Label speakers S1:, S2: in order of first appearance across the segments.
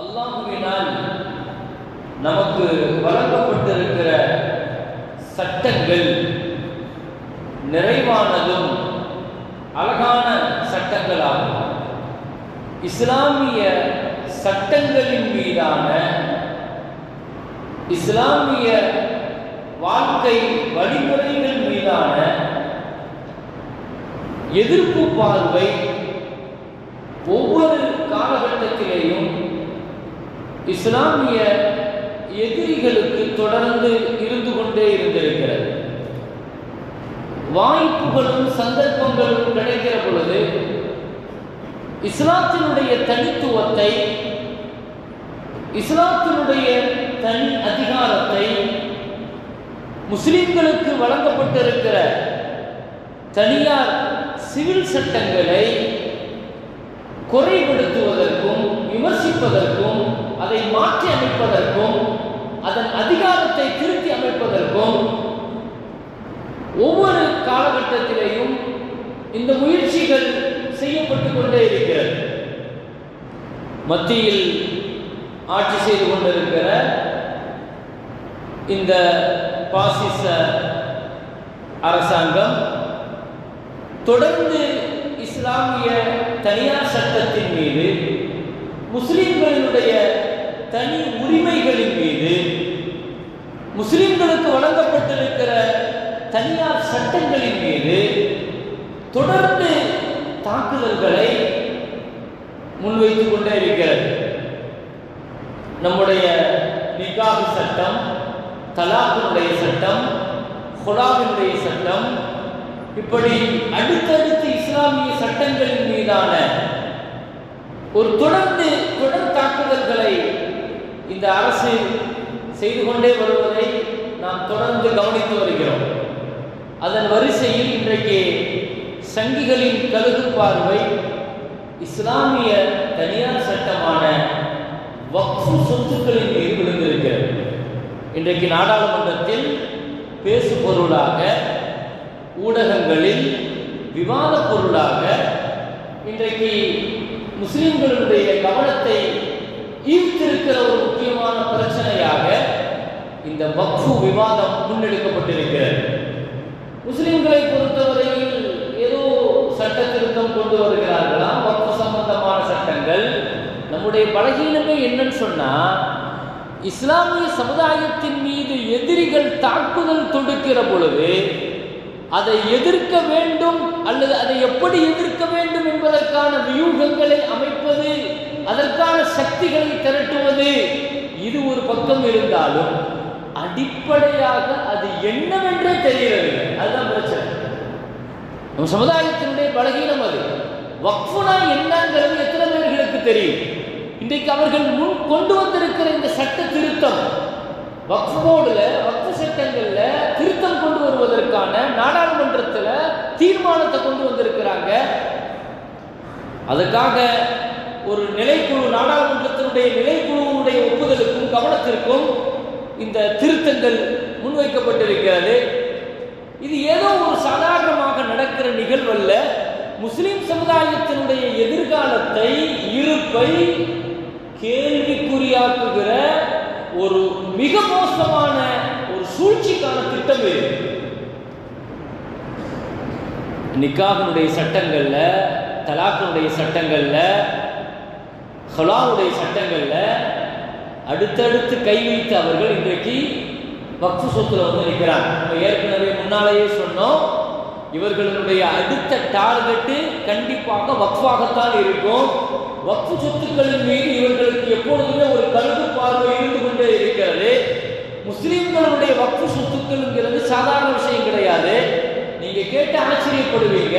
S1: அல்லாஹுவினால் நமக்கு வழங்கப்பட்டிருக்கிற சட்டங்கள் நிறைவானதும் அழகான சட்டங்களாகும். இஸ்லாமிய சட்டங்களின் மீதான இஸ்லாமிய வாழ்க்கை வழிமுறைகள் மீதான எதிர்ப்பு பார்வை ஒவ்வொரு காலகட்டத்திலேயும் இஸ்லாமிய எதிரிகளுக்கு தொடர்ந்து இருந்து கொண்டே இருந்திருக்கிறது. வாய்ப்புகளும் சந்தர்ப்பங்களும் கிடைக்கிற பொழுது இஸ்லாத்தினுடைய தனித்துவத்தை இஸ்லாத்தினுடைய தனி அதிகாரத்தை முஸ்லிம்களுக்கு வழங்கப்பட்டிருக்கிற தனியார் சிவில் சட்டங்களை குறைபடுத்துவதற்கும் விமர்சிப்பதற்கும் அதை மாற்றி அமைப்பதற்கும் அதன் அதிகாரத்தை திருத்தி அமைப்பதற்கும் ஒவ்வொரு காலகட்டத்திலேயும் இந்த முயற்சிகள் செய்யப்பட்டு கொண்டே இருக்கிறது. மத்தியில் ஆட்சி செய்து கொண்டிருக்கிற இந்த பாசிச அரசாங்கம் தொடர்ந்து இஸ்லாமிய தனியார் சட்டத்தின் மீது முஸ்லிம்களினுடைய தனி உரிமைகளின் மீது முஸ்லிம்களுக்கு வழங்கப்பட்டிருக்கிற தனியார் சட்டங்களின் மீது தொடர்ந்து தாக்குதல்களை முன்வைத்துக் கொண்டே இருக்கிறது. நம்முடைய நிகாஹ் சட்டம் தலாக்கினுடைய சட்டம் ஹொலாவினுடைய சட்டம் இப்படி அடுத்தடுத்து இஸ்லாமிய சட்டங்களின் மீதான ஒரு தொடர்ந்து தொடர் தாக்குதல்களை இந்த அரசு செய்து கொண்டே வருவதை நாம் தொடர்ந்து கவனித்து வருகிறோம். அதன் வரிசையில் இன்றைக்கு சங்கிகளின் கழுகு பார்வை இஸ்லாமிய தனியார் சட்டமான வக்ஃபு சொத்துக்களின் மீது விழுந்திருக்கிறது. இன்றைக்கு நாடாளுமன்றத்தில் பேசு பொருளாக ஊடகங்களில் விவாத பொருளாக இன்றைக்கு முஸ்லிம்களுடைய கவனத்தை ஈர்த்திருக்கிற ஒரு முக்கியமான பிரச்சனையாக இந்த வக்ஃபு விவாதம் முன்னெடுக்கப்பட்டிருக்கிறது. முஸ்லிம்களை பொறுத்தவரையில் ஏதோ சட்ட திருத்தம் கொண்டு வருகிறார்களாம் வக்ஃபு சம்பந்தமான சட்டங்கள். நம்முடைய பலகீனமே என்னன்னு சொன்னா இஸ்லாமிய சமுதாயத்தின் மீது எதிரிகள் தாக்குதல் தொடுக்கிற பொழுது அதை எதிர்க்க வேண்டும் அல்லது அதை எப்படி எதிர்க்க வேண்டும் என்பதற்கான வியூகங்களை அமைப்பது அதற்கான சக்திகளை திரட்டுவது. இது ஒரு பக்கம் இருந்தாலும் அடிப்படையாக அது என்னவென்றே தெரியவில்லை அதுதான் பிரச்சனை. நம்ம சமுதாயத்தினுடைய பலகீனம் அது. வக்ஃபுனா என்னங்கிறது எத்தனை பேர்களுக்கு தெரியும்? இன்றைக்கு அவர்கள் முன் கொண்டு வந்திருக்கிற இந்த சட்ட திருத்தம் வக்ஃபு போர்டில் வக்ஃபு சட்டங்கள்ல திருத்தம் கொண்டு வருவதற்கான நாடாளுமன்றத்தில் தீர்மானத்தை கொண்டு வந்திருக்கிறாங்க. அதுக்காக ஒரு நிலைக்குழு நாடாளுமன்றத்தினுடைய நிலைக்குழுவுடைய ஒப்புதலுக்கும் கவனத்திற்கும் இந்த திருத்தங்கள் முன்வைக்கப்பட்டிருக்கிறது. இது ஏதோ ஒரு சாதாரணமாக நடக்கிற நிகழ்வல்ல. முஸ்லிம் சமுதாயத்தினுடைய எதிர்காலத்தை இருப்பை கேள்விக்குறியாக்குகிற ஒரு மிக மோசமான ஒரு சூழ்ச்சிக்கான திட்டம் இது. நிக்காகனுடைய சட்டங்கள்ல தலாக்கனுடைய சட்டங்கள்ல ஹலாவுடைய சட்டங்களில் அடுத்தடுத்து கை வைத்து அவர்கள் இன்றைக்கு வக்ஃபு சொத்துல வந்து நிற்கிறார் நம்ம ஏற்கனவே முன்னாலேயே சொன்னோம் இவர்களுடைய அடுத்த டார்கெட்டு கண்டிப்பாக வக்ஃபாகத்தான் இருக்கும். வக்ஃபு சொத்துக்களின் மீது இவர்களுக்கு எப்பொழுதுமே ஒரு கருத்து பார்வை இருந்து கொண்டே இருக்கிறது. முஸ்லிம்களுடைய வக்ஃபு சொத்துக்கள்ங்கிறது சாதாரண விஷயம் கிடையாது. நீங்க கேட்டு ஆச்சரியப்படுவீங்க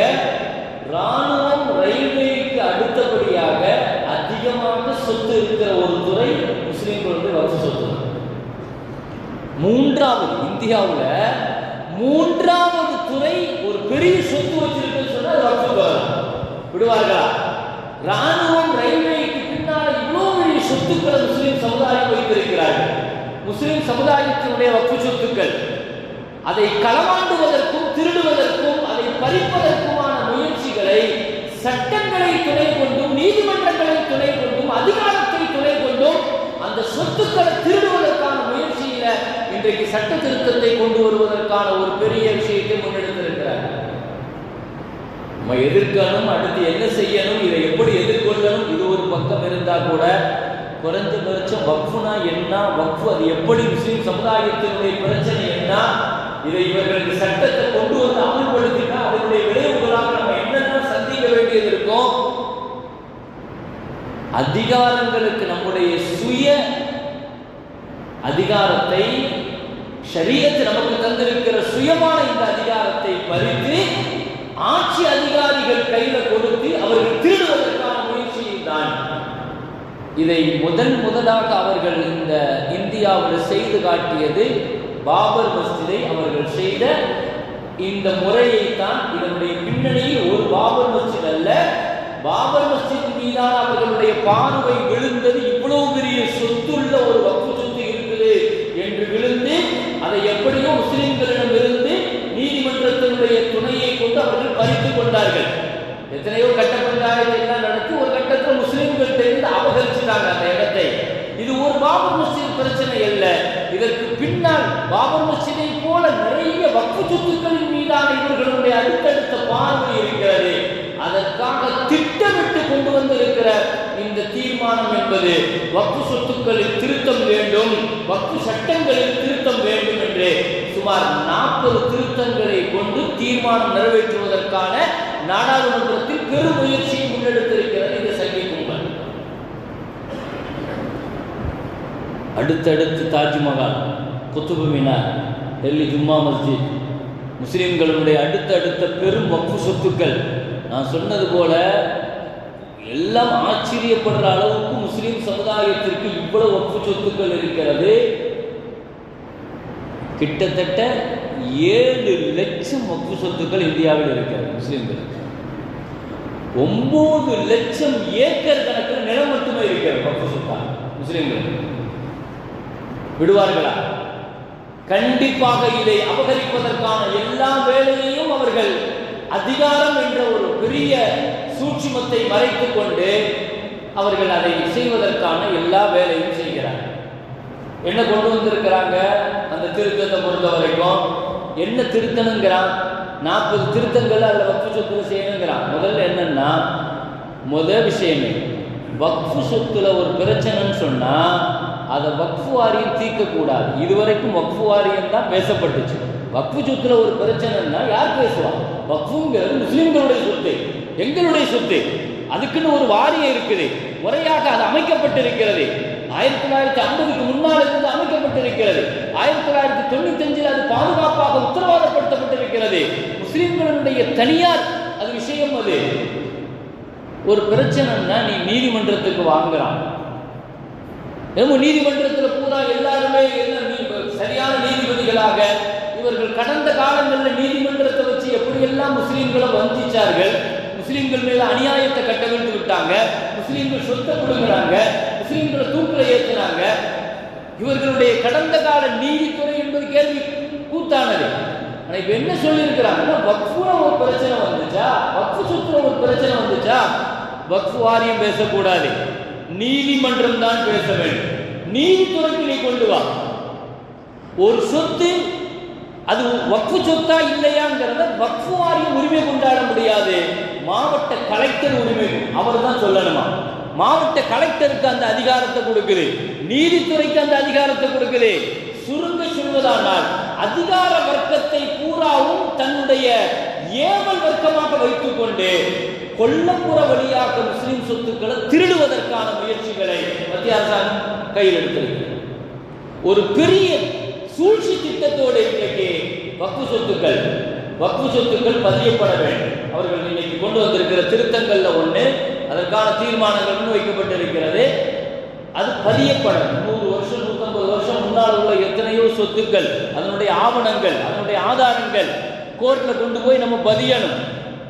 S1: ராணுவம் ரயில்வேக்கு அடுத்தபடியாக அதிக சொத்து இருக்கிற ஒரு துறை முஸ்லிம்களுடைய வக்ஃபு சொத்து. மூன்றாவது இந்தியாவில் மூன்றாவது துறை ஒரு பெரிய சொத்து வச்சிருக்குன்னு சொன்னால் வக்ஃபு விடுவார்களா? ராணுவம் ரயில்வேக்கு பின்னால் இவ்வளவு பெரிய சொத்துக்களை முஸ்லீம் சமுதாயம் வைத்திருக்கிறார்கள். முஸ்லிம் சமுதாயத்தினுடைய வக்ஃபு சொத்துக்கள். அதை களவாண்டுவதற்கும் திருடுவதற்கும் அதை பறிப்பதற்குமான முயற்சிகளை சட்டங்களை துணை கொண்டும் நீதிமன்றங்களை துணை கொண்டும் அதிகாரத்தை துணை கொண்டும் அந்த சொத்துக்களை திருடுவதற்கான முயற்சியில இன்றைக்கு சட்ட திருத்தத்தை கொண்டு வருவதற்கான ஒரு பெரிய விஷயத்தை முன்னெடுத்திருக்கிறார். நம்ம எதிர்க்கணும் அடுத்து என்ன செய்யணும் இதை எப்படி எதிர்கொள்ளணும் இது ஒரு பக்கம் இருந்தா கூட குறைஞ்சபட்சம் வக்ஃபுனா என்ன வக்ஃபு அது எப்படி முஸ்லீம் சமுதாயத்தினுடைய பிரச்சனை என்ன இதை இவர்களுக்கு சட்டத்தை கொண்டு வந்து அமல்படுத்தினா அதனுடைய விளைவுகளாக வேண்டியது இருக்கும் அதிகாரங்களுக்கு நம்முடைய சுய அதிகாரத்தை ஷரியத்து நமக்கு தந்திருக்கிற சுயமான இந்த அதிகாரத்தை பறித்து ஆட்சி அதிகாரிகள் கையில கொடுத்து அவர்கள் திருடுவதற்கான முயற்சியில் தான். இதை முதன் முதலாக அவர்கள் இந்த இந்தியாவில் செய்து காட்டியது பாபர் மஸ்ஜிதை அவர்கள் செய்த இந்த முறையை தான் இதனுடைய பின்னணியில் ஒரு பாபர் மஸ்ஜித் அல்ல. பாபர் மஸ்ஜித் மீதான அவர்களுடைய பார்வை விழுந்தது இவ்வளவு பெரிய சொத்துள்ள ஒரு வக்கு சொத்து இருக்குது என்று விழுந்து அதை எப்படியோ முஸ்லிம்களிடம் இருந்து நீதிமன்றத்தினுடைய துணையை கொண்டு அவர்கள் பறித்துக் கொண்டார்கள். எத்தனையோ கட்ட பஞ்சாயத்து எல்லாம் நடத்தி ஒரு கட்டத்தில் முஸ்லிம்கள் தெரிந்து அபகரிச்சிட்டாங்க அந்த இடத்தை. இது ஒரு பாபர் மஸ்ஜித் பிரச்சனை அல்ல. இதற்கு பின்னால் பாபர் மஸ்ஜிதை போல நிறைய வக்கு சொத்துக்களின் மீதான இவர்களுடைய அடுத்தடுத்த பார்வை இருக்கிறது. அதற்காக திட்டமிட்டு கொண்டு வந்திருக்கிற இந்த தீர்மானம் என்பது வக்கு சொத்துக்களில் திருத்தம் வேண்டும் வக்கு சட்டங்களில் திருத்தம் வேண்டும் என்று சுமார் நாற்பது திருத்தங்களை கொண்டு தீர்மானம் நிறைவேற்றுவதற்கான நாடாளுமன்றத்தில் பெரும் முயற்சியை முன்னெடுத்திருக்கிறது அடுத்தடுத்து தாஜ்மஹால் குத்துபு மினார் டெல்லி ஜும்மா மஸ்ஜித். முஸ்லீம்களுடைய அடுத்தடுத்த பெரும் வக்கு சொத்துக்கள். நான் சொன்னது போல எல்லாம் ஆச்சரியப்படுற அளவுக்கு முஸ்லீம் சமுதாயத்திற்கு இவ்வளவு வக்கு சொத்துக்கள் இருக்கிறது. கிட்டத்தட்ட ஏழு லட்சம் வக்கு சொத்துக்கள் இந்தியாவில் இருக்கிறது முஸ்லீம்களுக்கு. ஒன்பது லட்சம் ஏக்கர் கணக்கில் நிலம் மட்டுமே இருக்கிறது வக்கு சொத்தா முஸ்லீம்களுக்கு. விடுவார்களா? கண்டிப்பாக இதை அபகரிப்பதற்கான எல்லா வேலையையும் அவர்கள் அதிகாரம் என்ற ஒரு பெரிய சூட்சுமத்தை மறைத்துக் கொண்டு அவர்கள் அதை செய்வதற்கான எல்லா வேலையும் செய்கிறார்கள். என்ன கொண்டு வந்திருக்கிறாங்க? அந்த திருத்தத்தை பொறுத்த வரைக்கும் என்ன திருத்தணுங்கிறான்? நாற்பது திருத்தங்கள் அதில் வக்ஃபு சொத்துல செய்யணுங்கிறான். முதல்ல என்னன்னா முதல் விஷயமே வக்ஃபு சொத்துல ஒரு பிரச்சனைன்னு சொன்னா அதை வக்ஃபு வாரியம் தீர்க்கக்கூடாது. இதுவரைக்கும் வக்ஃபு வாரியம் தான் பேசப்பட்டுச்சு. வக்ஃபு சொத்துல ஒரு பிரச்சனைன்னா யார் பேசுவா? வக்ஃபுங்கிறது முஸ்லிம்களுடைய சொத்து. எங்களுடைய சொத்து. அதுக்குன்னு ஒரு வாரியம் இருக்குது. முறையாக அது அமைக்கப்பட்டிருக்கிறது. ஆயிரத்தி தொள்ளாயிரத்தி ஐம்பதுக்கு முன்னால் இருந்து அமைக்கப்பட்டிருக்கிறது. ஆயிரத்தி தொள்ளாயிரத்தி தொண்ணூத்தி அஞ்சில் அது பாதுகாப்பாக உத்தரவாதப்படுத்தப்பட்டிருக்கிறது. முஸ்லிம்களுடைய தனியார் அது விஷயம் அது. ஒரு பிரச்சனைன்னா நீ நீதிமன்றத்துக்கு வாங்குறான். நம்ம நீதிமன்றத்தில் பூரா எல்லாருமே என்ன சரியான நீதிபதிகளாக இவர்கள் கடந்த காலங்களில் நீதிமன்றத்தை வச்சு எப்படியெல்லாம் முஸ்லீம்களை வஞ்சிச்சார்கள் முஸ்லீம்கள் மேல அநியாயத்தை கட்டவிழ்த்து விட்டாங்க முஸ்லீம்கள் சொத்தை கொடுக்குறாங்க முஸ்லீம்களை தூக்கில் ஏற்றினாங்க இவர்களுடைய கடந்த கால நீதித்துறை என்பது கேள்வி கூத்தானது. ஆனால் இப்போ என்ன சொல்லியிருக்கிறாங்கன்னா வக்ஃபுல ஒரு பிரச்சனை வந்துச்சா? வக்ஃபு சுற்றுல ஒரு பிரச்சனை வந்துச்சா? வக்ஃபு வாரியம் பேசக்கூடாது. நீதிமன்றம் தான் பேச வேண்டும். நீதித்துறைக்கு நீ கொண்டு வா. ஒரு சொத்து அது வக்ஃபு சொத்தா இல்லையாங்கிறத வக்ஃபு வாரியம் உரிமை கொண்டாட முடியாது. மாவட்ட கலெக்டர் உரிமை அவர் தான் சொல்லணுமா? மாவட்ட கலெக்டருக்கு அந்த அதிகாரத்தை கொடுக்குது. நீதித்துறைக்கு அந்த அதிகாரத்தை கொடுக்குது. சுருங்க சொல்வதானால் அதிகார வர்க்கத்தை பூராவும் தன்னுடைய ஏவல் வர்க்கமாக வைத்துக் கொண்டு கொல்லப்புற வழியாக முஸ்லிம் சொத்துக்களை திருடுவதற்கான முயற்சிகளை மத்திய அரசாங்கம் கையில் எடுத்திருக்கிறது. ஒரு பெரிய சூழ்ச்சி திட்டத்தோடு இன்றைக்கு வக்கு சொத்துக்கள் வக்கு சொத்துக்கள் பதியப்பட வேண்டும். அவர்கள் இன்னைக்கு கொண்டு வந்திருக்கிற திருத்தங்கள்ல ஒன்று அதற்கான தீர்மானங்கள் முன்வைக்கப்பட்டிருக்கிறது அது பதியப்படும் நூறு வருஷம் நூற்றம்பது வருஷம் முன்னால் உள்ள எத்தனையோ சொத்துக்கள் அதனுடைய ஆவணங்கள் அதனுடைய ஆதாரங்கள் கோர்ட்டில் கொண்டு போய் நம்ம பதியணும்.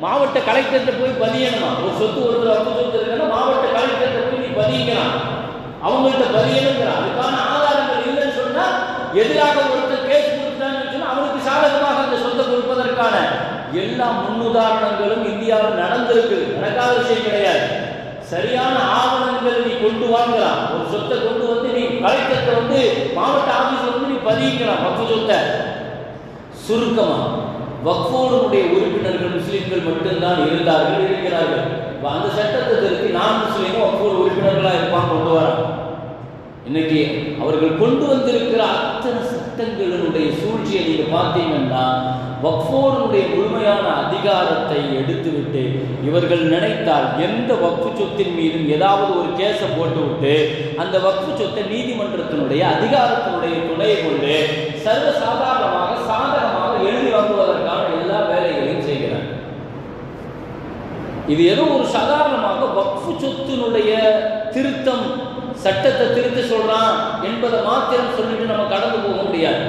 S1: மாவட்ட கலெக்டர்கிட்ட போய் பதியணுமா? ஒரு சொத்து ஒரு வக்ஃபு சொத்து இருக்குன்னா மாவட்ட கலெக்டர்கிட்ட போய் நீ பதியிக்கலாம் அவங்கள்ட்ட பதியணுங்கிறான் அதுக்கான ஆதாரங்கள் இல்லைன்னு சொன்னா எதிராக ஒருத்தர் கேஸ் கொடுத்துட்டான்னு சொன்னா அவனுக்கு சாதகமாக அந்த சொத்தை கொடுப்பதற்கான எல்லா முன்னுதாரணங்களும் இந்தியாவில் நடந்திருக்குது நடக்காத விஷயம் கிடையாது. சரியான ஆவணங்கள் நீ கொண்டு வாங்கலாம் ஒரு சொத்தை கொண்டு வந்து நீ கலெக்டர்கிட்ட வந்து மாவட்ட ஆபீஸ் வந்து நீ பதிக்கிறான் வக்ஃபு சொத்தை. சுருக்கமா. வக்ஃபோனுடைய உறுப்பினர்கள் முஸ்லீம்கள் மட்டும்தான் இருந்தார்கள் இருக்கிறார்கள். அந்த சட்டத்தை திருத்தி நான் முஸ்லீமும் வக்ஃபோர் உறுப்பினர்களாக இருப்பான் கொண்டு வரான் இன்னைக்கு அவர்கள் கொண்டு வந்திருக்கிற அத்தனை சட்டங்களினுடைய சூழ்ச்சியை நீங்க பார்த்தீங்கன்னா வக்ஃபோனுடைய முழுமையான அதிகாரத்தை எடுத்துவிட்டு இவர்கள் நினைத்தால் எந்த வக்ஃபு சொத்தின் மீதும் ஏதாவது ஒரு கேஸை போட்டுவிட்டு அந்த வக்ஃபு சொத்தை நீதிமன்றத்தினுடைய அதிகாரத்தினுடைய துணையை கொண்டு சர்வ சாதாரணமாக சாதகமாக எழுதி வாங்குவதற்கான இது ஏதோ ஒரு சாதாரணமாக வக்ஃபு சொத்தினுடைய திருத்தம் சட்டத்தை திருத்தி சொல்றான் என்பதை மாத்திரம் சொல்லிட்டு நம்ம கடந்து போக முடியாது.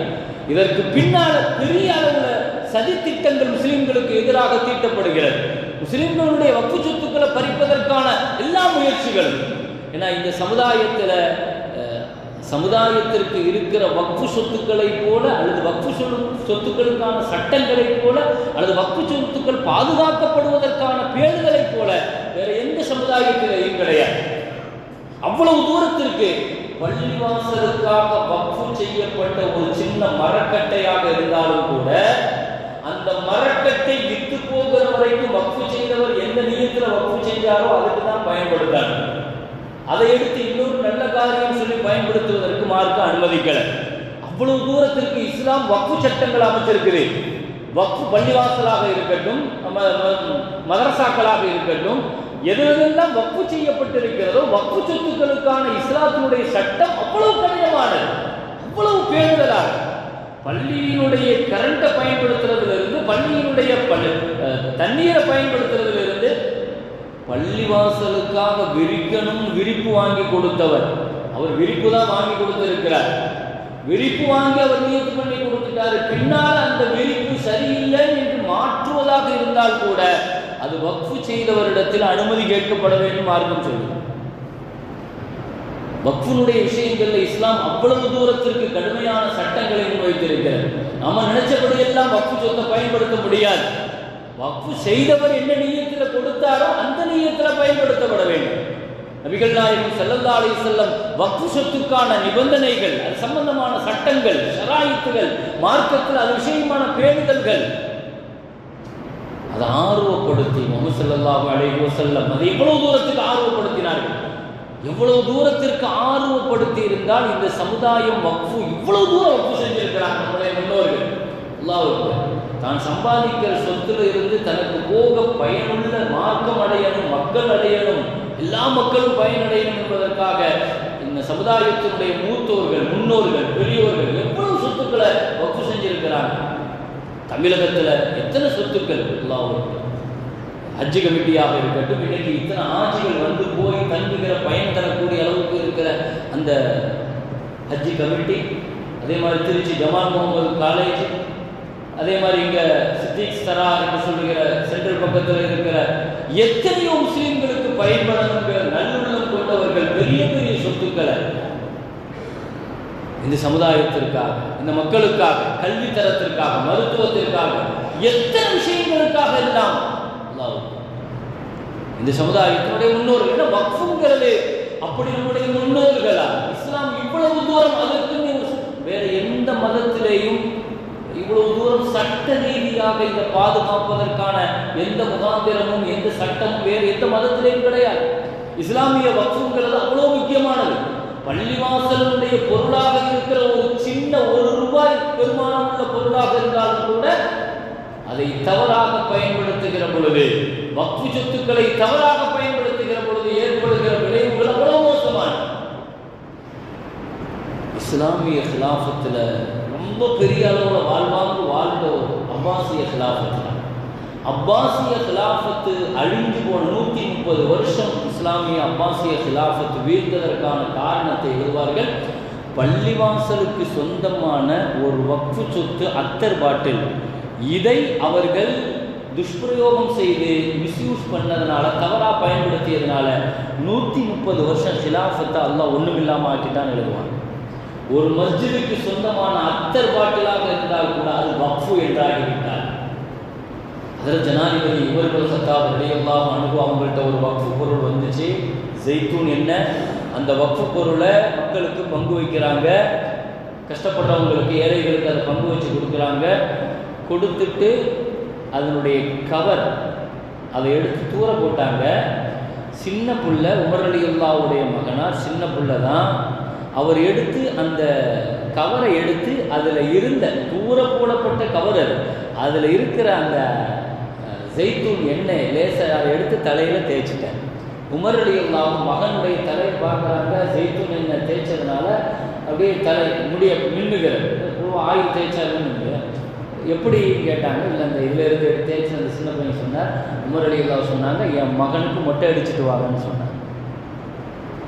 S1: இதற்கு பின்னால பெரிய அளவுல சதித்திட்டங்கள் முஸ்லிம்களுக்கு எதிராக தீட்டப்படுகிறது. முஸ்லிம்களுடைய வக்கு சொத்துக்களை பறிப்பதற்கான எல்லா முயற்சிகளும் ஏன்னா இந்த சமுதாயத்தில் சமுதாயத்திற்கு இருக்கிற வக்ஃபு சொத்துக்களை போல அல்லது வக்ஃபு சொத்துக்களுக்கான சட்டங்களை போல அல்லது வக்ஃபு சொத்துக்கள் பாதுகாக்கப்படுவதற்கான பேடுகளை போல வேற எந்த சமுதாயத்திலையும் கிடையாது. அவ்வளவு தூரத்திற்கு பள்ளிவாசலுக்காக வக்ஃபு செய்யப்பட்ட ஒரு சின்ன மரக்கட்டையாக இருந்தாலும் கூட அந்த மரக்கட்டை வித்து போகிற வரைக்கும் வக்ஃபு செய்தவர் எந்த நீயத்தில் வக்ஃபு செய்தாரோ அதுக்கு தான் பயன்படுத்தார் அதை எடுத்து இன்னொரு நல்ல காரியம் சொல்லி பயன்படுத்துவதற்கு மார்க்க அனுமதிக்கல. அவ்வளவு தூரத்திற்கு இஸ்லாம் வக்கு சட்டங்கள் அமைச்சிருக்குது. வக்கு பள்ளிவாசலாக இருக்கட்டும் மதரசாக்களாக இருக்கட்டும் எதுவெல்லாம் வக்கு செய்யப்பட்டிருக்கிறதோ வக்கு சொத்துக்களுக்கான இஸ்லாத்தினுடைய சட்டம் அவ்வளவு கடினமானது அவ்வளவு பேருதலாக பள்ளியினுடைய கரண்டை பயன்படுத்துறதுல இருந்து பள்ளியினுடைய பள்ளி தண்ணீரை பயன்படுத்துறதுல இருந்து பள்ளிவாசலுக்காக விரிக்கணும் விரிப்பு வாங்கி கொடுத்தவர். அவர் விரிப்பு தான் வாங்கி கொடுத்திருக்கிறார். விரிப்பு வாங்கி அவர் நியத்து பண்ணி கொடுத்துட்டாரு. பின்னால் அந்த விரிப்பு சரியில்லை என்று மாற்றுவதாக இருந்தால் கூட அது வக்ஃபு செய்தவரிடத்தில் அனுமதி கேட்கப்பட வேண்டும் மார்க்கம் சொல்லுது. வக்ஃபுனுடைய விஷயங்கள்ல இஸ்லாம் அவ்வளவு தூரத்திற்கு கடுமையான சட்டங்களை முன்வைத்திருக்கிறது. நம்ம நினைச்சபடி எல்லாம் வக்ஃபு சொத்தை பயன்படுத்த முடியாது. வக்ஃபு செய்தவர் என்ன நீயத்தில் கொடுத்தாரோ அந்த நீயத்தில் பயன்படுத்தப்பட வேண்டும். நபிகள் நாயகம் ஸல்லல்லாஹு அலைஹி செல்லம் வக்ஃபு சொத்துக்கான நிபந்தனைகள் அது சம்பந்தமான சட்டங்கள் ஷராயித்துகள் மார்க்கத்தில் அது விஷயமான பேணுதல்கள் அதை ஆர்வப்படுத்தி முகமது ஸல்லல்லாஹு அலைஹி செல்லம் அதை எவ்வளவு தூரத்துக்கு ஆர்வப்படுத்தினார்கள்? எவ்வளவு தூரத்திற்கு ஆர்வப்படுத்தி இருந்தால் இந்த சமுதாயம் வக்ஃபு இவ்வளவு தூரம் வக்ஃபு செஞ்சிருக்கிறாங்க நம்முடைய முன்னோர்கள். அல்லாஹ் தான் சம்பாதிக்கிற சொத்துல இருந்து தனக்கு போக பயனுள்ள மார்க்கம் அடையணும் மக்கள் அடையணும் எல்லா மக்களும் பயனடையணும் என்பதற்காக இந்த சமுதாயத்தினுடைய மூத்தோர்கள் முன்னோர்கள் பெரியோர்கள் எவ்வளவு சொத்துக்களை வக்கு செஞ்சிருக்கிறாங்க தமிழகத்துல எத்தனை சொத்துக்கள் எல்லாம் அக்பர். ஹஜ்ஜு கமிட்டியாக இருக்கட்டும் இன்னைக்கு இத்தனை ஆட்சிகள் வந்து போய் தங்குகிற பயன் தரக்கூடிய அளவுக்கு இருக்கிற அந்த ஹஜ்ஜி கமிட்டி அதே மாதிரி திருச்சி ஜமால் முகமது காலேஜ் அதே மாதிரி இங்க சித்திக் சரா என்று சொல்லுகிற சென்ட்ரல் பக்கத்தில் இருக்கிற எத்தனையோ முஸ்லிம்களுக்கு பயன்படணுங்கிற நல்லுள்ளம் கொண்டவர்கள் பெரிய பெரிய சொத்துக்களை இந்த சமுதாயத்திற்காக இந்த மக்களுக்காக கல்வி தரத்திற்காக மருத்துவத்திற்காக எத்தனை விஷயங்களுக்காக எல்லாம் இந்த சமுதாயத்தினுடைய முன்னோர்கள் ஏன்னா வக்ஃபுங்கிறது. அப்படி நம்முடைய முன்னோர்களா இஸ்லாம் இவ்வளவு தூரம் அதற்கு வேற எந்த மதத்திலேயும் இவ்வளவு தூரம் சட்ட ரீதியாக இதை பாதுகாப்பதற்கான எந்த முகாந்திரமும் எந்த சட்டமும் வேறு எந்த மதத்திலேயும் கிடையாது. இஸ்லாமிய வக்ஃபுங்கிறது அவ்வளவு முக்கியமானது. பள்ளிவாசலுடைய பொருளாக இருக்கிற ஒரு சின்ன ஒரு ரூபாய் பெருமானம் உள்ள பொருளாக இருந்தாலும் கூட அதை தவறாக பயன்படுத்துகிற பொழுது வக்ஃபு சொத்துக்களை தவறாக பயன்படுத்துகிற பொழுது ஏற்படுகிற விளைவுகள் அவ்வளவு மோசமான இஸ்லாமிய கிலாஃபத்தில் ரொம்ப பெரிய அளவில் வாழ்வாங்கு வாழ்ந்த ஒரு அப்பாசிய கிலாஃபத்தில் அப்பாசிய கிலாஃபத்து அழிஞ்சு போன நூற்றி முப்பது வருஷம் இஸ்லாமிய அப்பாசிய கிலாஃபத்து வீழ்ந்ததற்கான காரணத்தை எழுதுவார்கள். பள்ளிவாசலுக்கு சொந்தமான ஒரு வக்ஃபு சொத்து அத்தர் பாட்டில். இதை அவர்கள் துஷ்பிரயோகம் செய்து மிஸ்யூஸ் பண்ணதுனால தவறாக பயன்படுத்தியதுனால நூற்றி முப்பது வருஷம் ஹிலாஃபத்தை அல்லாஹ் ஒன்றும் இல்லாமல் ஆக்கிட்டான் எழுதுவாங்க ஒரு மஸ்ஜிதுக்கு சொந்தமான அத்தர் பாட்டிலாக இருந்தால் கூட அது வக்ஃபு என்றாகிவிட்டார். அதில் ஜனாதிபதி இவர்கள் சத்தா ரலியல்லாஹு அனுபவம் அவங்கள்ட்ட ஒரு வக்ஃபு பொருள் வந்துச்சு. ஜெய்தூன் என்ன? அந்த வக்ஃபு பொருளை மக்களுக்கு பங்கு வைக்கிறாங்க. கஷ்டப்பட்டவங்களுக்கு ஏழைகளுக்கு அதை பங்கு வச்சு கொடுக்குறாங்க. கொடுத்துட்டு அதனுடைய கவர் அதை எடுத்து தூர போட்டாங்க. சின்ன புள்ள உமர் அல்லாவுடைய மகனார் சின்ன புள்ள தான். அவர் எடுத்து அந்த கவரை எடுத்து அதில் இருந்த தூர போடப்பட்ட கவர் அது. அதில் இருக்கிற அந்த ஜெய்தூன் எண்ணெய் லேசை அதை எடுத்து தலையில் தேய்ச்சிட்டார். உமர் அலி மகனுடைய தலை பார்க்குறாங்க ஜெய்தூன் எண்ணெய் தேய்ச்சதுனால அப்படியே தலை முடிய மின்னுகிறது. ஆயுள் தேய்ச்சாருன்னு எப்படி கேட்டாங்க இல்லை அந்த இதில் இருந்து எடுத்து தேய்ச்சி அந்த சின்ன பையன் சொன்னார். உமர் சொன்னாங்க என் மகனுக்கு மொட்டை அடிச்சுட்டு வாங்கன்னு சொன்னாங்க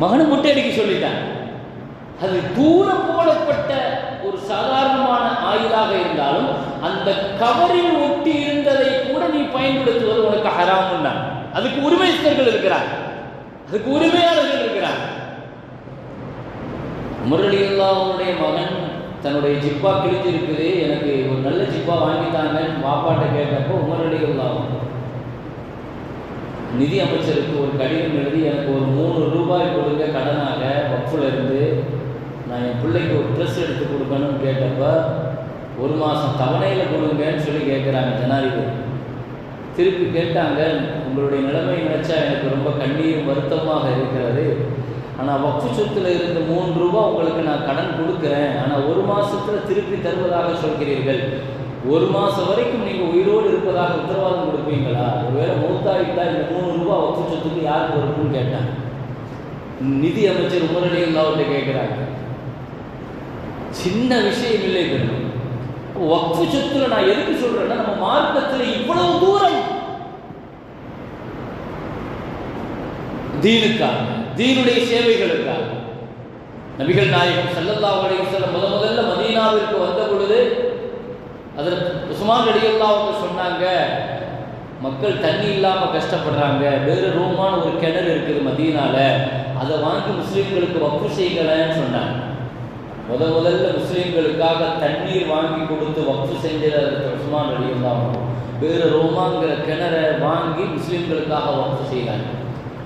S1: மகனுக்கு மொட்டை அடிக்க சொல்லிட்டாங்க. அது தூர போடப்பட்ட ஒரு சாதாரணமான ஆயுதாக இருந்தாலும் அந்த கவரில் ஒட்டி இருந்ததை கூட நீ பயன்படுத்துவது உனக்கு ஹராமுன்னா அதுக்கு உரிமைஸ்தர்கள் இருக்கிறார். அதுக்கு உரிமையாளர்கள் இருக்கிறார். முரளி அல்லாவுடைய மகன் தன்னுடைய ஜிப்பா கிழிஞ்சு இருக்குது எனக்கு ஒரு நல்ல ஜிப்பா வாங்கித்தாங்கன்னு மாப்பாட்ட கேட்டப்போ உமரடி அல்லாவும் நிதி அமைச்சருக்கு ஒரு கடிதம் எழுதி எனக்கு ஒரு மூணு ரூபாய் கொடுங்க கடனாக வப்புல இருந்து நான் என் பிள்ளைக்கு ஒரு ட்ரெஸ் எடுத்து கொடுக்கணும்னு கேட்டப்ப ஒரு மாதம் தவணையில் கொடுங்கன்னு சொல்லி கேட்குறாங்க ஜனாதிபதி. திருப்பி கேட்டாங்க உங்களுடைய நிலைமை நினைச்சா எனக்கு ரொம்ப கண்ணீரும் வருத்தமாக இருக்கிறது. ஆனால் வக்ஃபு சொத்தில் இருந்து மூணு ரூபா உங்களுக்கு நான் கடன் கொடுக்குறேன். ஆனால் ஒரு மாதத்தில் திருப்பி தருவதாக சொல்கிறீர்கள். ஒரு மாதம் வரைக்கும் நீங்கள் உயிரோடு இருப்பதாக உத்தரவாதம் கொடுப்பீங்களா? ஒருவேளை மூத்தாயிட்டால் இந்த மூணு ரூபா வக்ஃபு சொத்துக்கு யார் பொறுப்புன்னு கேட்டாங்க. நிதி அமைச்சர் உமரடி அவர்கிட்ட கேட்குறாங்க சின்ன விஷயம் இல்லை பெண்ணும் வக்ஃபு சொத்துல நான் எதுக்கு சொல்றேன்னா நம்ம மார்க்கத்தில் இவ்வளவு தூரம் தீனுக்காக தீனுடைய சேவைகளுக்காக நபிகள் நாயகம் செல்லல்லா அலைஹி வஸல்லம் முத முதல்ல மதீனாவிற்கு வந்த பொழுது அதில் உஸ்மான் ரலியல்லாஹு அவங்க சொன்னாங்க மக்கள் தண்ணி இல்லாமல் கஷ்டப்படுறாங்க. வேறு ரூமான ஒரு கிணறு இருக்குது மதீனால. அதை வாங்கி முஸ்லீம்களுக்கு வக்கு செய்யலைன்னு சொன்னாங்க. முத முதல்ல முஸ்லீம்களுக்காக தண்ணீர் வாங்கி கொடுத்து வக்ஃபு செஞ்சது உஸ்மான் உஸ்மான் ரலியல்லாஹு வேறு ரோமாங்கிற கிணறை வாங்கி முஸ்லீம்களுக்காக வக்ஃபு செய்தாங்க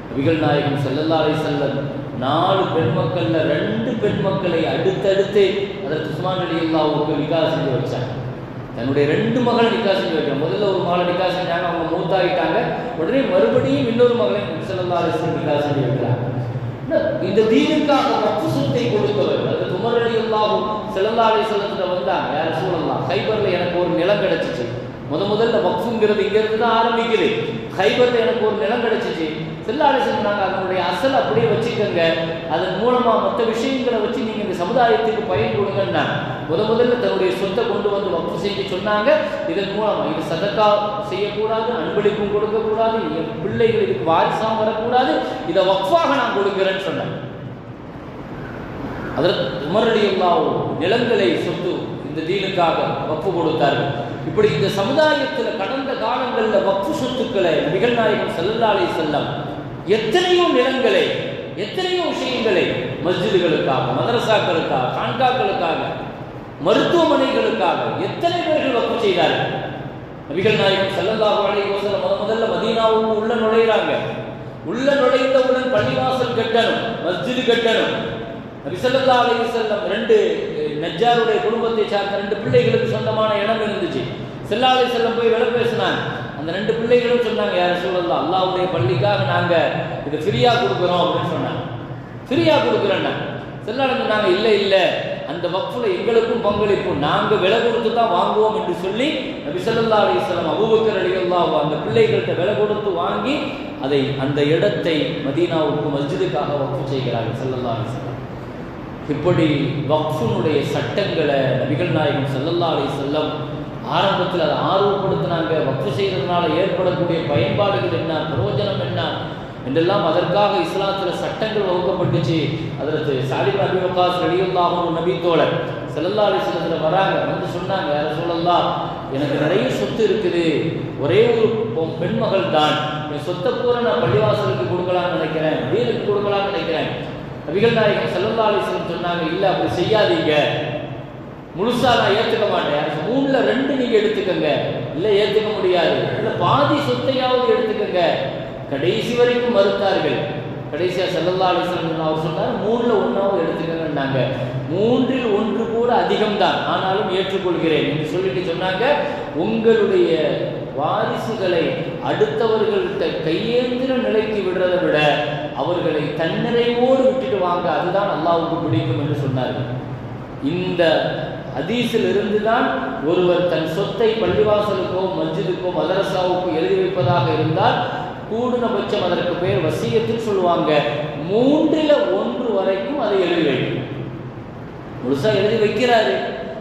S1: நபிகள் நாயகம் ஸல்லல்லாஹு அலைஹி நாலு பெண்மக்களில் ரெண்டு பெண்மக்களை அடுத்தடுத்து அதற்கு உஸ்மான் அல்லாவுக்கு நிக்கா செஞ்சு வச்சாங்க தன்னுடைய ரெண்டு மகளை நிக்கா செஞ்சு வைக்கிறாங்க முதல்ல ஒரு மகளை நிக்கா செஞ்சாங்க அவங்க மூத்தாயிட்டாங்க. உடனே மறுபடியும் இன்னொரு மகளை ஸல்லல்லாஹு அலைஹி வஸல்லம் நிக்கா செஞ்சு வைக்கிறாங்க இந்த தீனுக்காக வக்ஃபு சொத்தை கொடுத்தவர் அது உமர் ரலியல்லாஹு ஸல்லல்லாஹு அலைஹி வந்தாங்க யார் சொல்லலாம் ஹைபர்ல எனக்கு ஒரு நிலம் கிடைச்சிச்சு. முத முதல்ல வக்ஃபுங்கிறது இங்க இருந்து தான் ஆரம்பிக்குது. ஹைபர்ல எனக்கு ஒரு நிலம் கிடைச்சிச்சு. செல்லாலை சொன்னாங்க அதனுடைய அசல் அப்படியே வச்சுக்கோங்க. அதன் மூலமா மற்ற விஷயங்களை வச்சு நீங்க இந்த சமுதாயத்துக்கு பயன் கொடுங்கன்னா முத முதல்ல தன்னுடைய சொத்தை கொண்டு வந்து வக்ஃபு செய்ய சொன்னாங்க. இதன் மூலம் இது சதக்கா செய்யக்கூடாது அன்பளிப்பும் கொடுக்கக்கூடாது என் பிள்ளைகள் இதுக்கு வாரிசாக வரக்கூடாது. இதை வக்ஃபாக நான் கொடுக்கிறேன்னு சொன்னாங்க. அதற்கு உமரடி நிலங்களை சொத்து இந்த தீனுக்காக வக்ஃபு கொடுத்தார்கள். இப்படி இந்த சமுதாயத்தில் கடந்த காலங்களில் வக்ஃபு சொத்துக்களை நிகழ்நாயகம் நாயகம் செல்லம் எத்தனையோ நிலங்களை எத்தனையோ விஷயங்களை மஸ்ஜிதுகளுக்காக மதரசாக்களுக்காக கான்காக்களுக்காக மருத்துவமனைகளுக்காக எத்தனை பேர்கள் வக்கு செய்தார்கள்? நபிகள் நாயகம் செல்லல்லா அலைஹி வஸல்லம் முத முதல்ல மதீனாவுக்கு உள்ள நுழையிறாங்க. உள்ள நுழைந்தவுடன் பள்ளிவாசல் கட்டணும் மஸ்ஜிது கட்டணும். நபி ஸல்லல்லாஹு அலைஹி வஸல்லம் ரெண்டு நஜ்ஜாருடைய குடும்பத்தை சார்ந்த ரெண்டு பிள்ளைகளுக்கு சொந்தமான இடம் இருந்துச்சு. செல்லா அலைஹி செல்லம் போய் விலை பேசினாங்க. அந்த ரெண்டு பிள்ளைகளும் சொன்னாங்க யார சொல்லலாம் அல்லாவுடைய பள்ளிக்காக நாங்கள் இது ஃப்ரீயாக கொடுக்குறோம் அப்படின்னு சொன்னாங்க. ஃப்ரீயாக கொடுக்குறேன்னா செல்லாடு சொன்னாங்க இல்லை இல்லை. அந்த வக்ஃபில் எங்களுக்கும் பங்களிப்பு நாங்க விலை கொடுத்து தான் வாங்குவோம் என்று சொல்லி நபிசல்லா அலிஸ்லாம் அபுபக்கர் வஸல்லம் அந்த பிள்ளைகள்கிட்ட விலை கொடுத்து வாங்கி அதை அந்த இடத்தை மதீனாவுக்கு மஸ்ஜிதுக்காக வக்ஃபு செய்கிறார்கள் சல்லல்லா அலிஸ்லாம் இப்படி வக்ஃபுனுடைய சட்டங்களை நபிகள் நாயகம் சல்லல்லா அலைஹி ஆரம்பத்தில் அதை ஆர்வப்படுத்தினாங்க. வக்ஃபு செய்கிறதுனால ஏற்படக்கூடிய பயன்பாடுகள் என்ன? பிரயோஜனம் என்றெல்லாம் அதற்காக இஸ்லாத்தில் சட்டங்கள் வகுக்கப்பட்டுச்சு. அதற்கு சாலிப் அபி வக்காஸ் ரலியுல்லாஹும் நபி தோழர் செல்லல்லா அலிஸ்லத்தில் வராங்க. வந்து சொன்னாங்க யார சொல்லலாம் எனக்கு நிறைய சொத்து இருக்குது. ஒரே ஒரு பெண்மகள் தான். என் சொத்தை பூரா நான் பள்ளிவாசலுக்கு கொடுக்கலாம்னு நினைக்கிறேன். வீருக்கு கொடுக்கலாம்னு நினைக்கிறேன். நபிகள் நாயகம் செல்லல்லா அலிஸ்லம் சொன்னாங்க இல்லை அப்படி செய்யாதீங்க. முழுசா நான் ஏற்றுக்க மாட்டேன். மூணுல ரெண்டு நீங்க எடுத்துக்கங்க. இல்லை ஏற்றுக்க முடியாது. இல்லை பாதி சொத்தையாவது எடுத்துக்கங்க. கடைசி வரைக்கும் மறுத்தார்கள். கடைசியாக ஸல்லல்லாஹு அலைஹி அவர் சொன்னார் மூணில் ஒன்றாவது எடுத்துக்கங்கன்னாங்க. மூன்றில் ஒன்று கூட அதிகம்தான். ஆனாலும் ஏற்றுக்கொள்கிறேன். என்று சொல்லிட்டு சொன்னாங்க. உங்களுடைய வாரிசுகளை அடுத்தவர்கள்ட்ட கையேந்திர நிலைக்கு விடுறதை விட அவர்களை தன்னிறைவோடு விட்டுட்டு வாங்க அதுதான் அல்லாவுக்கு பிடிக்கும் என்று சொன்னார்கள். இந்த ஹதீஸில் இருந்துதான் ஒருவர் தன் சொத்தை பள்ளிவாசலுக்கோ மஸ்ஜிதுக்கோ மதரசாவுக்கோ எழுதி வைப்பதாக இருந்தால் கூடுனபட்சம் அதற்கு பேர் வசியத்தில் சொல்லுவாங்க. மூன்றில் ஒன்று வரைக்கும் அதை எழுதி வைக்கும். முழுசாக எழுதி வைக்கிறாரு.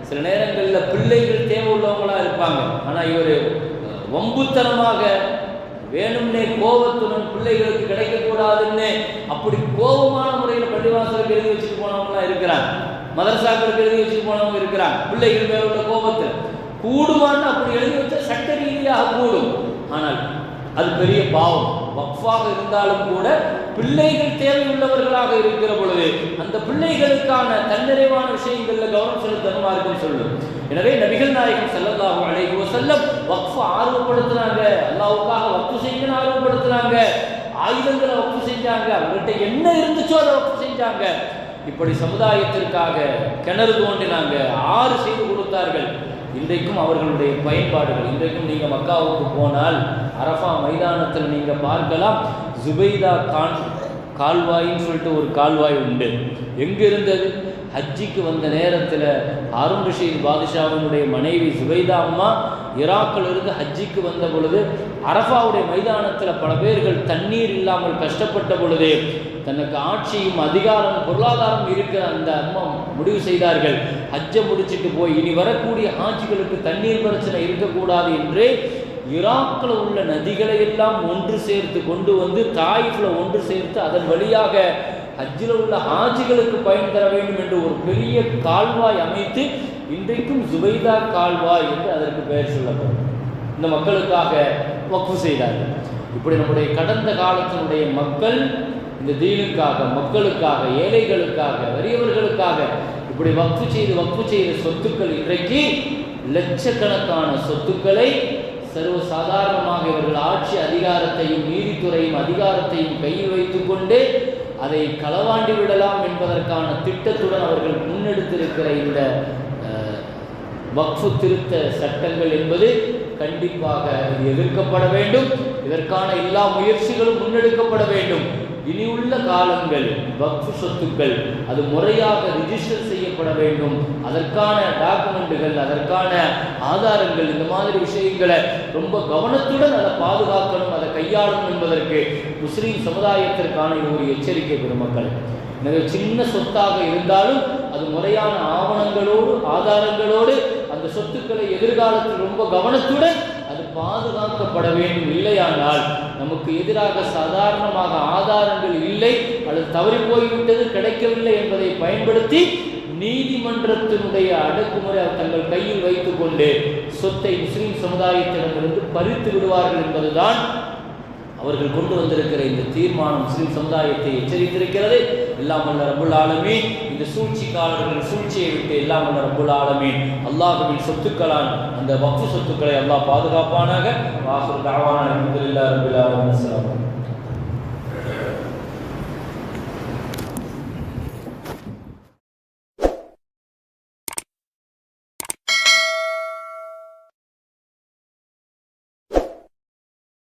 S1: சில நேரங்களில் பிள்ளைகள் தேவை உள்ளவங்களா இருப்பாங்க. ஆனால் இவர் வம்புத்தனமாக வேணும்னே கோபத்துடன் பிள்ளைகளுக்கு கிடைக்கக்கூடாதுன்னு அப்படி கோபமான முறையில் பள்ளிவாசலுக்கு எழுதி வச்சுட்டு போனவங்களாம் இருக்கிறாங்க. மதரசாக்களுக்கு எழுதி வச்சுட்டு போனவங்க இருக்கிறாங்க. பிள்ளைகள் மேல உள்ள கோபத்தில் கூடுமான்னு அப்படி எழுதி வச்சா சட்ட ரீதியாக கூடும். ஆனால் அது பெரிய பாவம். வக்ஃபாக இருந்தாலும் கூட பிள்ளைகள் தேவையுள்ளவர்களாக இருக்கிற பொழுது அந்த பிள்ளைகளுக்கான தன்னிறைவான விஷயங்கள்ல கவனம் செலுத்தணுமா இருக்குன்னு சொல்லும். எனவே நபிகள் நாயகம் ஸல்லல்லாஹு அலைஹி செல்லம் வக்ஃப் ஆர்வப்படுத்துனாங்க. அல்லாவுக்காக வக்ஃபு செய்யுன்னு ஆர்வப்படுத்துனாங்க. ஆயுதங்களை வக்ஃபு செஞ்சாங்க. அவங்கள்ட்ட என்ன இருந்துச்சோ அதை வக்ஃபு செஞ்சாங்க. இப்படி சமுதாயத்திற்காக கிணறு தோண்டினாங்க. ஆறு செய்து கொடுத்தார்கள். இன்றைக்கும் அவர்களுடைய பயன்பாடுகள் இன்றைக்கும் நீங்க மக்காவுக்கு போனால் அரஃபா மைதானத்தில் நீங்க பார்க்கலாம். ஜுபைதா கான் கால்வாயின்னு சொல்லிட்டு ஒரு கால்வாய் உண்டு. எங்க இருந்தது? ஹஜ்ஜிக்கு வந்த நேரத்தில் ஹாரூன் ரஷீத் பாதுஷாவினுடைய மனைவி சுபைதா அம்மா இராக்கிலிருந்து ஹஜ்ஜிக்கு வந்த பொழுது அரஃபாவுடைய மைதானத்தில் பல பேர்கள் தண்ணீர் இல்லாமல் கஷ்டப்பட்ட பொழுது தனக்கு ஆட்சியும் அதிகாரம் பொருளாதாரம் இருக்கிற அந்த அம்மா முடிவு செய்தார்கள். ஹஜ்ஜை முடிச்சிட்டு போய் இனி வரக்கூடிய ஆட்சிகளுக்கு தண்ணீர் பிரச்சனை இருக்கக்கூடாது என்று ஈராக்கில் உள்ள நதிகளை எல்லாம் ஒன்று சேர்த்து கொண்டு வந்து தாயிஃபில் ஒன்று சேர்த்து அதன் வழியாக ஹஜ்ஜில் உள்ள ஆட்சிகளுக்கு பயன் தர வேண்டும் என்று ஒரு பெரிய கால்வாய் அமைத்து இன்றைக்கும் ஜுபைதா கால்வாய் என்று அதற்கு பெயர் சொல்லப்படும். இந்த மக்களுக்காக வக்ஃபு செய்தார்கள். இப்படி நம்முடைய கடந்த காலத்தினுடைய மக்கள் இந்த தீனுக்காக மக்களுக்காக ஏழைகளுக்காக வறியவர்களுக்காக இப்படி வக்ஃபு செய்து வக்ஃபு செய்த சொத்துக்கள் இன்றைக்கு லட்சக்கணக்கான சொத்துக்களை சர்வ சாதாரணமாக இவர்கள் ஆட்சி அதிகாரத்தையும் நீதித்துறையும் அதிகாரத்தையும் கையில் வைத்துக்கொண்டு அதை களவாண்டி விடலாம் என்பதற்கான திட்டத்துடன் அவர்கள் முன்னெடுத்திருக்கிற இந்த வக்ஃபு திருத்த சட்டங்கள் என்பது கண்டிப்பாக எதிர்க்கப்பட வேண்டும். இதற்கான எல்லா முயற்சிகளும் முன்னெடுக்கப்பட வேண்டும். இனியுள்ள காலங்கள் வக்ஃபு சொத்துக்கள் அது முறையாக ரிஜிஸ்டர் செய்யப்பட வேண்டும். அதற்கான டாக்குமெண்ட்டுகள் அதற்கான ஆதாரங்கள் இந்த மாதிரி விஷயங்களை ரொம்ப கவனத்துடன் அதை பாதுகாக்கணும் அதை கையாளணும் என்பதற்கு முஸ்லீம் சமுதாயத்திற்கான இது ஒரு எச்சரிக்கை பெருமக்கள். எனவே சின்ன சொத்தாக இருந்தாலும் அது முறையான ஆவணங்களோடு ஆதாரங்களோடு அந்த சொத்துக்களை எதிர்காலத்தில் ரொம்ப கவனத்துடன் பாதுகாக்கப்பட வேண்டும் இல்லையானால் நமக்கு எதிராக சாதாரணமாக ஆதாரங்கள் இல்லை அல்லது தவறி போய்விட்டது கிடைக்கவில்லை என்பதை பயன்படுத்தி நீதிமன்றத்தினுடைய அடக்குமுறை அவர் தங்கள் கையில் வைத்துக்கொண்டு சொத்தை முஸ்லிம் சமுதாயத்திடமிருந்து பறித்து விடுவார்கள் என்பதுதான் அவர்கள் கொண்டு வந்திருக்கிற இந்த தீர்மானம் முஸ்லிம் சமுதாயத்தை எச்சரித்திருக்கிறது. எல்லாம் வல்ல ரப்புல் ஆலமே இந்த சூழ்ச்சிக்காரர்கள் சூழ்ச்சியை விட்டு எல்லாம் வல்ல ரப்புல் ஆலமே அல்லாஹுவின் சொத்துக்களான் அந்த வக்ஃபு சொத்துக்களை அல்லாஹ் பாதுகாப்பானாக. வாசல் தாவான அல்ஹம்துலில்லாஹி ரப்பில் ஆலமீன். அஸ்ஸலாமு